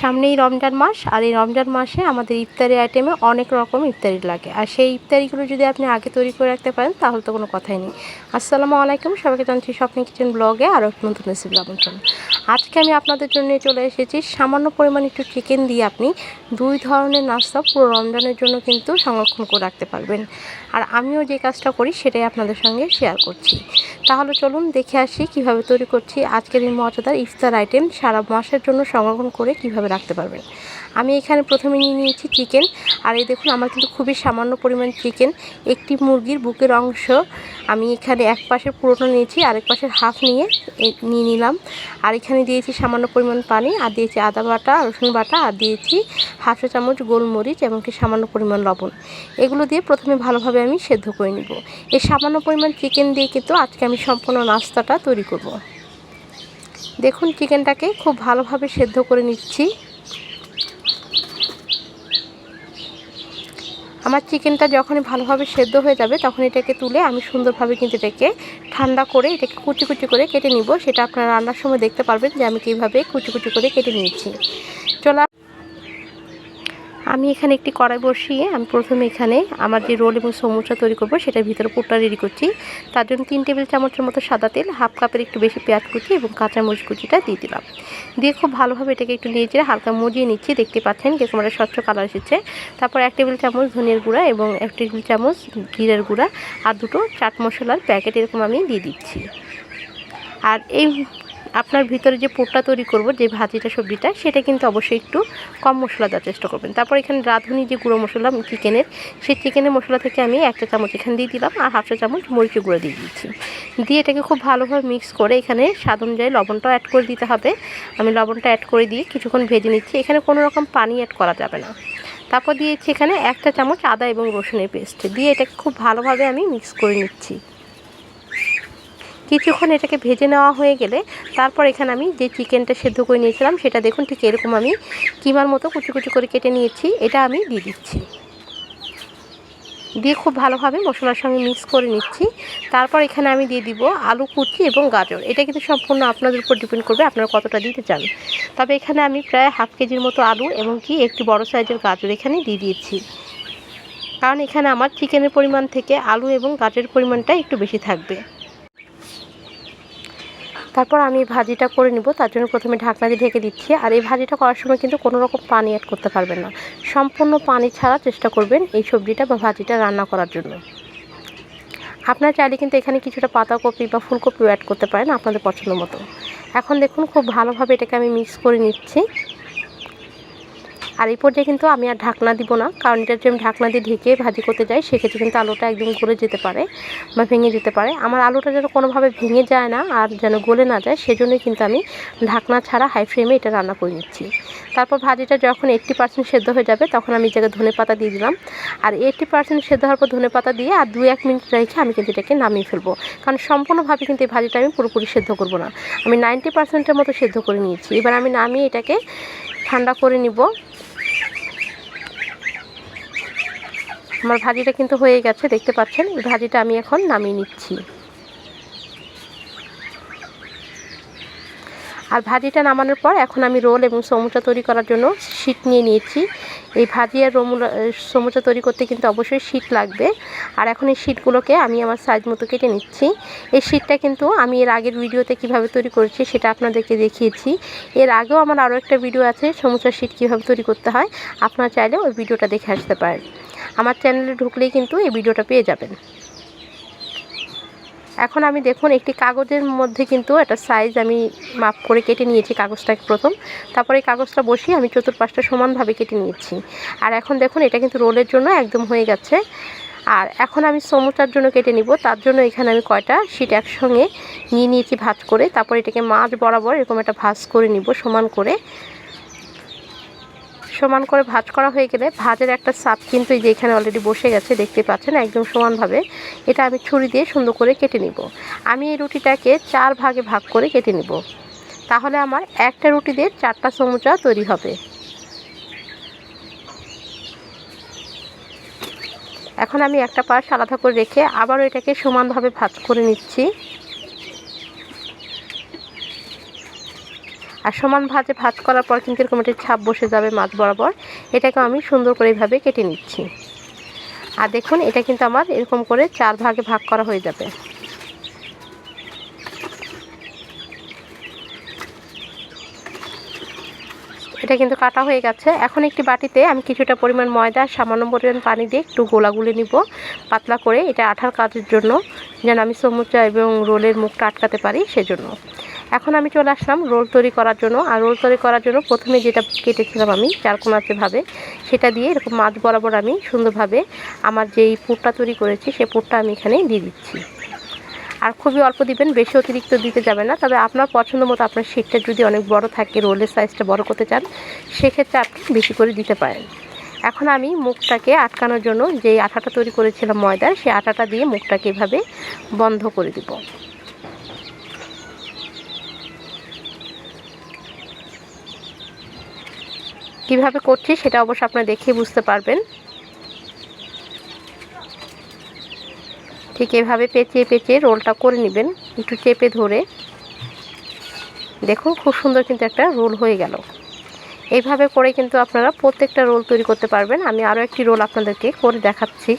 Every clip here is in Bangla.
সামনেই রমজান মাস, আর এই রমজান মাসে আমাদের ইফতারি আইটেমে অনেক রকম ইফতারি লাগে। আর সেই ইফতারিগুলো যদি আপনি আগে তৈরি করে রাখতে পারেন, তাহলে তো কোনো কথাই নেই। আসসালামু আলাইকুম, সবাইকে জানছি স্বপ্ন কিচেন ব্লগে আরও নতুন রেসিপি আমন্ত্রণ আজকে আমি আপনাদের জন্য চলে এসেছি, সামান্য পরিমাণ একটু চিকেন দিয়ে আপনি দুই ধরনের নাস্তা পুরো রমজানের জন্য কিন্তু সংরক্ষণ করে রাখতে পারবেন। আর আমিও যে কাজটা করি, সেটাই আপনাদের সঙ্গে শেয়ার করছি। তাহলে চলুন দেখে আসি কীভাবে তৈরি করছি। আজকের এই মজাদার ইফতার আইটেম সারা মাসের জন্য সংরক্ষণ করে কীভাবে রাখতে পারবেন। আমি এখানে প্রথমে নিয়ে নিয়েছি চিকেন। আর এই দেখুন, আমার কিন্তু খুবই সামান্য পরিমাণ চিকেন। একটি মুরগির বুকের অংশ আমি এখানে এক পাশের পুরোটা নিয়েছি, আরেক পাশের হাফ নিয়ে নিয়ে নিলাম। আর এখানে দিয়েছি সামান্য পরিমাণ পানি, আর দিয়েছি আদা বাটা, রসুন বাটা, আর দিয়েছি হাফ চামচ গোলমরিচ এমনকি সামান্য পরিমাণ লবণ। এগুলো দিয়ে প্রথমে ভালোভাবে আমি সেদ্ধ করে নিব। এই সামান্য পরিমাণ চিকেন দিয়ে কিন্তু আজকে আমি সম্পূর্ণ নাস্তাটা তৈরি করব। দেখুন চিকেনটাকে খুব ভালোভাবে সেদ্ধ করে নিচ্ছি। আমার চিকেনটা যখনই ভালোভাবে সেদ্ধ হয়ে যাবে তখন এটাকে তুলে আমি সুন্দরভাবে কিন্তু এটাকে ঠান্ডা করে এটাকে কুচি কুচি করে কেটে নিব। সেটা আপনারা রান্নার সময় দেখতে পারবেন যে আমি কীভাবে কুচি কুচি করে কেটে নিয়েছি। আমি এখানে একটি কড়াই বসিয়ে আমি প্রথমে এখানে আমার যে রোল এবং সমুচা তৈরি করব, সেটার ভিতরে পুরটা রেডি করছি। তার জন্য তিন টেবিল চামচের মতো সাদা তেল হাফ কাপের একটু বেশি পেঁয়াজ কুচি এবং কাঁচা মরিচ কুচিটা দিয়ে দিলাম। দিয়ে খুব ভালোভাবে এটাকে একটু নিয়ে চেড়ে হালকা মজিয়ে নিচ্ছি, দেখতে পাচ্ছেন কীরকম একটা স্বচ্ছ কালার এসেছে। তারপর এক টেবিল চামচ ধনিয়ার গুঁড়া এবং এক টেবিল চামচ জিরের গুঁড়া আর দুটো চাট মশলার প্যাকেট এরকম আমি দিয়ে দিচ্ছি। আর এই আপনার ভিতরে যে পুরটা তৈরি করব, যে ভাজিটা, সবজিটা, সেটা কিন্তু অবশ্যই একটু কম মশলা দেওয়ার চেষ্টা করবেন। তারপর এখানে রাঁধুনি যে গুঁড়ো মশলা চিকেনের, সেই চিকেনের মশলা থেকে আমি একটা চামচ এখানে দিয়ে দিলাম আর হাফ চা চামচ মরিচের গুঁড়ো দিয়ে দিচ্ছি দিয়ে এটাকে খুব ভালোভাবে মিক্স করে এখানে স্বাদ অনুযায়ী লবণটাও অ্যাড করে দিতে হবে। আমি লবণটা অ্যাড করে দিয়ে কিছুক্ষণ ভেজে নিচ্ছি। এখানে কোনো রকম পানি অ্যাড করা যাবে না। তারপর দিয়েছি এখানে একটা চামচ আদা এবং রসুনের পেস্ট দিয়ে এটাকে খুব ভালোভাবে আমি মিক্স করে নিচ্ছি। কিছুক্ষণ এটাকে ভেজে নেওয়া হয়ে গেলে তারপর এখানে আমি যে চিকেনটা সেদ্ধ করে নিয়েছিলাম সেটা দেখুন ঠিক এরকম আমি কিমার মতো কুচি কুচি করে কেটে নিয়েছি, এটা আমি দিয়ে দিচ্ছি। দিয়ে খুব ভালোভাবে মশলার সঙ্গে মিক্স করে নিচ্ছি। তারপর এখানে আমি দিয়ে দিব আলু কুচি এবং গাজর। এটা কিন্তু সম্পূর্ণ আপনাদের উপর ডিপেন্ড করবে আপনারা কতটা দিতে চান। তবে এখানে আমি প্রায় হাফ কেজির মতো আলু এবং কি একটি বড় সাইজের গাজর এখানে দিয়ে দিয়েছি। কারণ এখানে আমার চিকেনের পরিমাণ থেকে আলু এবং গাজরের পরিমাণটা একটু বেশি থাকবে। তারপর আমি ভাজিটা করে নিব, তার জন্য প্রথমে ঢাকনা দিয়ে ঢেকে দিচ্ছি। আর এই ভাজিটা করার সময় কিন্তু কোনো রকম পানি অ্যাড করতে পারবেন না। সম্পূর্ণ পানি ছাড়া চেষ্টা করবেন এই সবজিটা বা ভাজিটা রান্না করার জন্য। আপনার চাইলে কিন্তু এখানে কিছুটা পাতাকপি বা ফুলকপিও অ্যাড করতে পারেন আপনাদের পছন্দ মতো। এখন দেখুন, খুব ভালোভাবে এটাকে আমি মিক্স করে নিচ্ছি। আর এই পর্যায়ে কিন্তু আমি আর ঢাকনা দিব না, কারণ এটা যদি আমি ঢাকনা দিয়ে ঢেকে ভাজি করতে যাই, সেক্ষেত্রে কিন্তু আলুটা একদম গলে যেতে পারে বা ভেঙে যেতে পারে। আমার আলুটা যেন কোনোভাবে ভেঙে যায় না আর যেন গলে না যায়, সেজন্যই কিন্তু আমি ঢাকনা ছাড়া হাই ফ্লেমে এটা রান্না করে নিচ্ছি। তারপর ভাজিটা যখন এইট্টি পার্সেন্ট সেদ্ধ হয়ে যাবে, তখন আমি জায়গায় ধনে পাতা দিয়ে দিলাম। আর এইট্টি পার্সেন্ট সেদ্ধ হওয়ার পর ধনে পাতা দিয়ে আর দু এক মিনিট রেখে আমি কিন্তু এটাকে নামিয়ে ফেলব। কারণ সম্পূর্ণভাবে কিন্তু এই ভাজিটা আমি পুরোপুরি সেদ্ধ করব না। আমি নাইনটি পার্সেন্টের মতো সেদ্ধ করে নিয়েছি। এবার আমি নামিয়ে এটাকে ঠান্ডা করে নিব। আমার ভাজিটা কিন্তু হয়ে গেছে, দেখতে পাচ্ছেন? এই ভাজিটা আমি এখন নামিয়ে নিচ্ছি। আর ভাজিটা নামানোর পর এখন আমি রোল এবং সমুচা তৈরি করার জন্য শীট নিয়ে নিয়েছি। এই ভাজি আর রমুলা সমুচা তৈরি করতে কিন্তু অবশ্যই শীট লাগবে। আর এখন এই শীটগুলোকে আমি আমার সাইজ মতো কেটে নিচ্ছি। এই শীটটা কিন্তু আমি এর আগের ভিডিওতে কীভাবে তৈরি করেছি সেটা আপনাদেরকে দেখিয়েছি। এর আগেও আমার আরও একটা ভিডিও আছে সমুচার শীট কীভাবে তৈরি করতে হয়। আপনারা চাইলে ওই ভিডিওটা দেখে আসতে পারেন। আমার চ্যানেলে ঢুকলেই কিন্তু এই ভিডিওটা পেয়ে যাবেন। এখন আমি দেখুন একটি কাগজের মধ্যে কিন্তু একটা সাইজ আমি মাপ করে কেটে নিয়েছি কাগজটাকে প্রথম। তারপরে এই কাগজটা বসিয়ে আমি চতুর্পাশটা সমানভাবে কেটে নিয়েছি। আর এখন দেখুন এটা কিন্তু রোলের জন্য একদম হয়ে গেছে। আর এখন আমি সমুচার জন্য কেটে নিব। তার জন্য এখানে আমি কয়টা শীট একসঙ্গে নিয়ে নিয়েছি ভাজ করে। তারপর এটাকে মাছ বরাবর এরকম একটা ভাজ করে নিব সমান করে। সমান করে ভাজ করা হয়ে গেলে ভাজের একটা সাপ কিন্তু এই যে এখানে অলরেডি বসে গেছে, দেখতে পাচ্ছেন, একদম সমানভাবে। এটা আমি ছুরি দিয়ে সুন্দর করে কেটে নিব। আমি এই রুটিটাকে চার ভাগে ভাগ করে কেটে নিব। তাহলে আমার একটা রুটি দিয়ে চারটা সমুচা তৈরি হবে। এখন আমি একটা পাশ আলাদা করে রেখে আবারও এটাকে সমানভাবে ভাজ করে নিচ্ছি। আর সমান ভাজে ভাজ করার পর কিন্তু এরকম একটি ছাপ বসে যাবে মাছ বরাবর। এটাকে আমি সুন্দর করে এইভাবে কেটে নিচ্ছি। আর দেখুন, এটা কিন্তু আমার এরকম করে চার ভাগে ভাগ করা হয়ে যাবে। এটা কিন্তু কাটা হয়ে গেছে। এখন একটি বাটিতে আমি কিছুটা পরিমাণ ময়দা, সামান্য পরিমাণ পানি দিয়ে একটু গোলা গুলে নিব। পাতলা করে এটা আঠার কাজের জন্য যেন আমি সমুচা এবং রোলের মুখটা আটকাতে পারি সেজন্য। এখন আমি চলে আসলাম রোল তৈরি করার জন্য। আর রোল তৈরি করার জন্য প্রথমে যেটা কেটেছিলাম আমি চারকোনাচেভাবে সেটা দিয়ে এরকম মাছ বরাবর আমি সুন্দরভাবে আমার যেই পুরটা তৈরি করেছি সেই পুরটা আমি এখানে দিয়ে দিচ্ছি। আর খুবই অল্প দিবেন, বেশি অতিরিক্ত দিতে যাবে না। তবে আপনার পছন্দ মতো আপনার শীটটা যদি অনেক বড় থাকে রোলের সাইজটা বড় করতে চান, সেক্ষেত্রে আপনি বেশি করে দিতে পারেন। এখন আমি মুখটাকে আটকানোর জন্য যেই আঠাটা তৈরি করেছিলাম ময়দার, সেই আটাটা দিয়ে মুখটাকে এভাবে বন্ধ করে দিব। কীভাবে করছি সেটা অবশ্য আপনারা দেখে বুঝতে পারবেন। ঠিক এভাবে পেঁচিয়ে পেঁচিয়ে রোলটা করে নেবেন, একটু চেপে ধরে। দেখুন, খুব সুন্দর কিন্তু একটা রোল হয়ে গেল। এইভাবে করে কিন্তু আপনারা প্রত্যেকটা রোল তৈরি করতে পারবেন। আমি আরও একটি রোল আপনাদেরকে করে দেখাচ্ছি।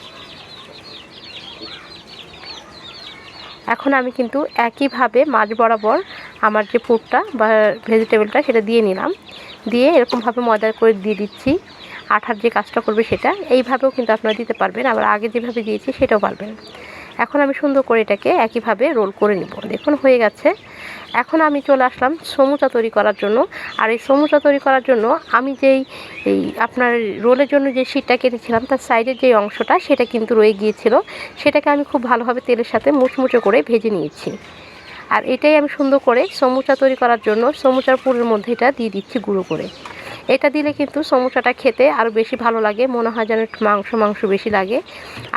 এখন আমি কিন্তু একইভাবে মাছ বরাবর আমার যে ফুডটা বা ভেজিটেবলটা সেটা দিয়ে নিলাম। দিয়ে এরকমভাবে ময়দা করে দিয়ে দিচ্ছি। আঠার যে কাজটা করবে সেটা, এইভাবেও কিন্তু আপনারা দিতে পারবেন। আবার আগে যেভাবে দিয়েছি সেটাও পারবেন। এখন আমি সুন্দর করে এটাকে একইভাবে রোল করে নিব। দেখুন, হয়ে গেছে। এখন আমি চলে আসলাম সমুচা তৈরি করার জন্য। আর এই সমুচা তৈরি করার জন্য আমি যেই, এই আপনার রোলের জন্য যে শীটটা কেটেছিলাম, তার সাইডের যে অংশটা সেটা কিন্তু রয়ে গিয়েছিল। সেটাকে আমি খুব ভালোভাবে তেলের সাথে মুচমুচো করে ভেজে নিয়েছি। আর এটাই আমি সুন্দর করে সমুচা তৈরি করার জন্য সমুচার পুরের মধ্যে এটা দিয়ে দিচ্ছি গুঁড়ো করে। এটা দিলে কিন্তু সমুচাটা খেতে আরও বেশি ভালো লাগে, মনে হয় যেন একটু মাংস মাংস বেশি লাগে।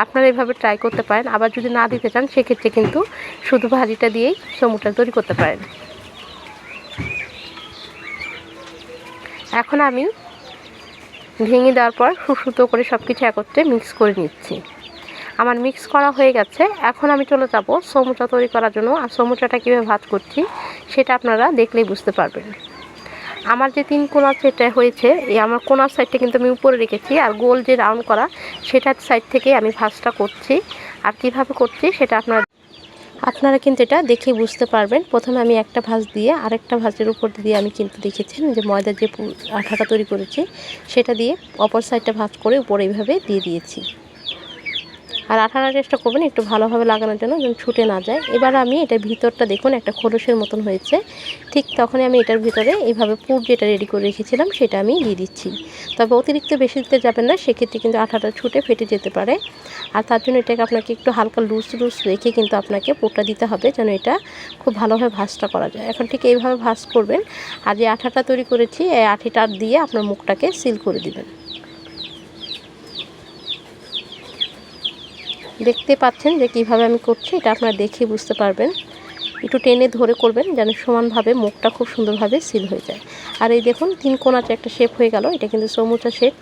আপনারা এভাবে ট্রাই করতে পারেন, আবার যদি না দিতে চান, সেক্ষেত্রে কিন্তু শুধু ভাজিটা দিয়েই সমুচা তৈরি করতে পারেন। এখন আমি ভেঙে দেওয়ার পর সুসুতো করে সব কিছু একত্রে মিক্স করে নিচ্ছি। আমার মিক্স করা হয়ে গেছে। এখন আমি চলে যাব সমুচা তৈরি করার জন্য। আর সমুচাটা কীভাবে ভাত করছি, সেটা আপনারা দেখলেই বুঝতে পারবেন। আমার যে তিন কোনা সেটা হয়েছে, এই আমার কোনার সাইডটা কিন্তু আমি উপরে রেখেছি। আর গোল যে রাউন্ড করা, সেটার সাইড থেকে আমি ভাঁজটা করছি। আর কীভাবে করছি, সেটা আপনারা আপনারা কিন্তু এটা দেখে বুঝতে পারবেন। প্রথমে আমি একটা ভাঁজ দিয়ে আরেকটা ভাঁজের উপর দিয়ে আমি কিন্তু দেখেছেন যে ময়দার যে আঠাটা তৈরি করেছি, সেটা দিয়ে অপর সাইডটা ভাঁজ করে উপরে এইভাবে দিয়ে দিয়েছি। আর আঠাটা চেষ্টা করবেন একটু ভালোভাবে লাগানোর জন্য যেন ছুটে না যায়। এবার আমি এটার ভিতরটা দেখুন, একটা খোলসের মতন হয়েছে। ঠিক তখনই আমি এটার ভিতরে এইভাবে পুর যেটা রেডি করে রেখেছিলাম, সেটা আমি দিয়ে দিচ্ছি। তবে অতিরিক্ত বেশি দিতে যাবেন না, সেক্ষেত্রে কিন্তু আঠাটা ছুটে ফেটে যেতে পারে। আর তার জন্য এটাকে আপনাকে একটু হালকা লুজ লুজ রেখে কিন্তু আপনাকে পুরটা দিতে হবে, যেন এটা খুব ভালোভাবে ভাজটা করা যায়। এখন ঠিক এইভাবে ভাজ করবেন। আর যে আঠাটা তৈরি করেছি, এই আঠিটা দিয়ে আপনার মুখটাকে সিল করে দিবেন। দেখতে পাচ্ছেন যে কীভাবে আমি করছি, এটা আপনারা দেখে বুঝতে পারবেন। একটু টেনে ধরে করবেন যেন সমানভাবে মুখটা খুব সুন্দরভাবে সিল হয়ে যায়। আর এই দেখুন, তিন কোনাতে একটা শেপ হয়ে গেল, এটা কিন্তু সমুচা শেপ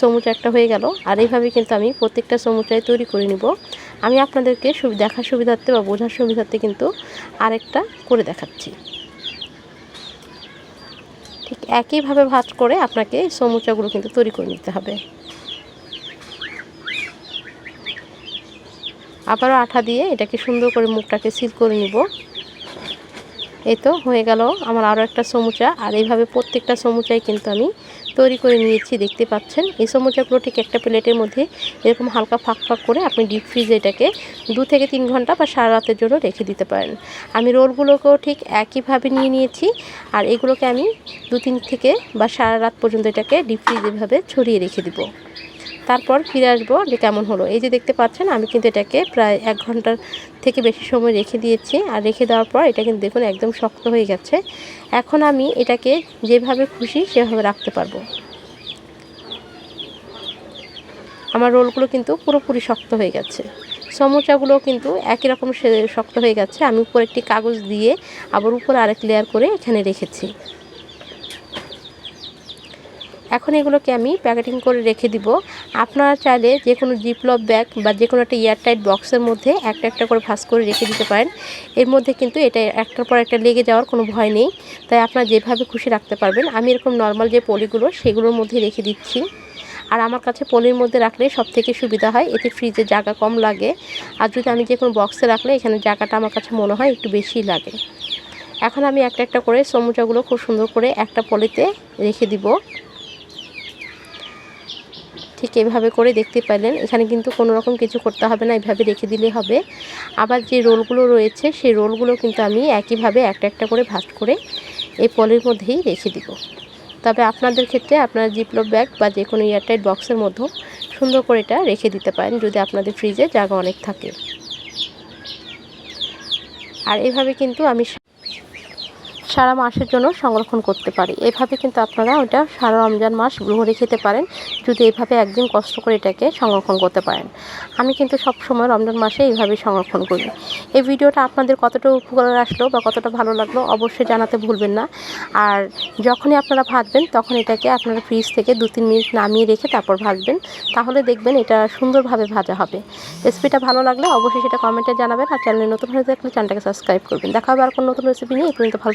সমুচা একটা হয়ে গেল। আর এইভাবে কিন্তু আমি প্রত্যেকটা সমুচায় তৈরি করে নিব। আমি আপনাদেরকে দেখার সুবিধার্থে বা বোঝার সুবিধার্থে কিন্তু আরেকটা করে দেখাচ্ছি। ঠিক একইভাবে ভাজ করে আপনাকে সমুচাগুলো কিন্তু তৈরি করে নিতে হবে। আবারও আঠা দিয়ে এটাকে সুন্দর করে মুখটাকে সিল করে নিব। এই তো হয়ে গেল আমার আরও একটা সমুচা, আর এইভাবে প্রত্যেকটা সমুচাই কিন্তু আমি তৈরি করে নিয়েছি, দেখতে পাচ্ছেন? এই সমুচাগুলো ঠিক একটা প্লেটের মধ্যে এরকম হালকা ফাঁক ফাঁক করে আপনি ডিপ ফ্রিজে এটাকে দু থেকে তিন ঘণ্টা বা সারা রাতের জন্য রেখে দিতে পারেন। আমি রোলগুলোকেও ঠিক একইভাবে নিয়ে নিয়েছি, আর এগুলোকে আমি দু তিন থেকে বা সারা রাত পর্যন্ত এটাকে ডিপ ফ্রিজ এভাবে ছড়িয়ে রেখে দিব। তারপর ফিরে আসব যে কেমন হলো। এই যে দেখতে পাচ্ছেন, আমি কিন্তু এটাকে প্রায় এক ঘণ্টার থেকে বেশি সময় রেখে দিয়েছি। আর রেখে দেওয়ার পর এটা কিন্তু দেখুন একদম শক্ত হয়ে গেছে। এখন আমি এটাকে যেভাবে খুশি সেভাবে রাখতে পারব। আমার রোলগুলো কিন্তু পুরোপুরি শক্ত হয়ে গেছে। সমোচাগুলো কিন্তু একই রকম শক্ত হয়ে গেছে। আমি উপর একটি কাগজ দিয়ে আবার উপরে আরেক লেয়ার করে এখানে রেখেছি। এখন এগুলোকে আমি প্যাকেটিং করে রেখে দিব। আপনারা চাইলে যে কোনো জিপলপ ব্যাগ বা যে কোনো একটা এয়ারটাইট বক্সের মধ্যে একটা একটা করে ভাঁজ করে রেখে দিতে পারেন। এর মধ্যে কিন্তু এটা একটার পর একটা লেগে যাওয়ার কোনো ভয় নেই। তাই আপনারা যেভাবে খুশি রাখতে পারবেন। আমি এরকম নর্মাল যে পলিগুলো সেগুলোর মধ্যে রেখে দিচ্ছি। আর আমার কাছে পলির মধ্যে রাখলে সব থেকে সুবিধা হয়। এতে ফ্রিজে জায়গা কম লাগে। আর যদি আমি যে কোনো বক্সে রাখলে এখানে জায়গাটা আমার কাছে মনে হয় একটু বেশি লাগে। এখন আমি একটা একটা করে সমুচাগুলো খুব সুন্দর করে একটা পলিতে রেখে দিব। ঠিক এভাবে করে দেখতে পেলেন। এখানে কিন্তু কোনো রকম কিছু করতে হবে না, এভাবে রেখে দিলে হবে। আবার যে রোলগুলো রয়েছে, সেই রোলগুলো কিন্তু আমি একইভাবে একটা একটা করে ভাজ করে এই পলির মধ্যেই রেখে দিব। তবে আপনাদের ক্ষেত্রে আপনার জিপলো ব্যাগ বা যে কোনো এয়ারটাইট বক্সের মধ্যেও সুন্দর করে এটা রেখে দিতে পারেন, যদি আপনাদের ফ্রিজে জায়গা অনেক থাকে। আর এভাবে কিন্তু আমি সারা মাসের জন্য সংরক্ষণ করতে পারি। এভাবে কিন্তু আপনারা ওটা সারা রমজান মাস ভরে খেতে পারেন। যদি এইভাবে একদিন কষ্ট করে এটাকে সংরক্ষণ করতে পারেন। আমি কিন্তু সব সময় রমজান মাসে এইভাবে সংরক্ষণ করি। এই ভিডিওটা আপনাদের কতটা উপকার আসলো বা কতটা ভালো লাগল অবশ্যই জানাতে ভুলবেন না। আর যখনই আপনারা ভাজবেন, তখন এটাকে আপনারা ফ্রিজ থেকে দু তিন মিনিট নামিয়ে রেখে তারপর ভাজবেন। তাহলে দেখবেন এটা সুন্দরভাবে ভাজা হবে। রেসিপিটা ভালো লাগলে অবশ্যই সেটা কমেন্টে জানাবেন। আর চ্যানেলে নতুন হয়ে থাকলে চ্যানেলটাকে সাবস্ক্রাইব করবেন। দেখা হবে আর কোনো নতুন রেসিপি নিয়ে। এই পর্যন্ত ভালো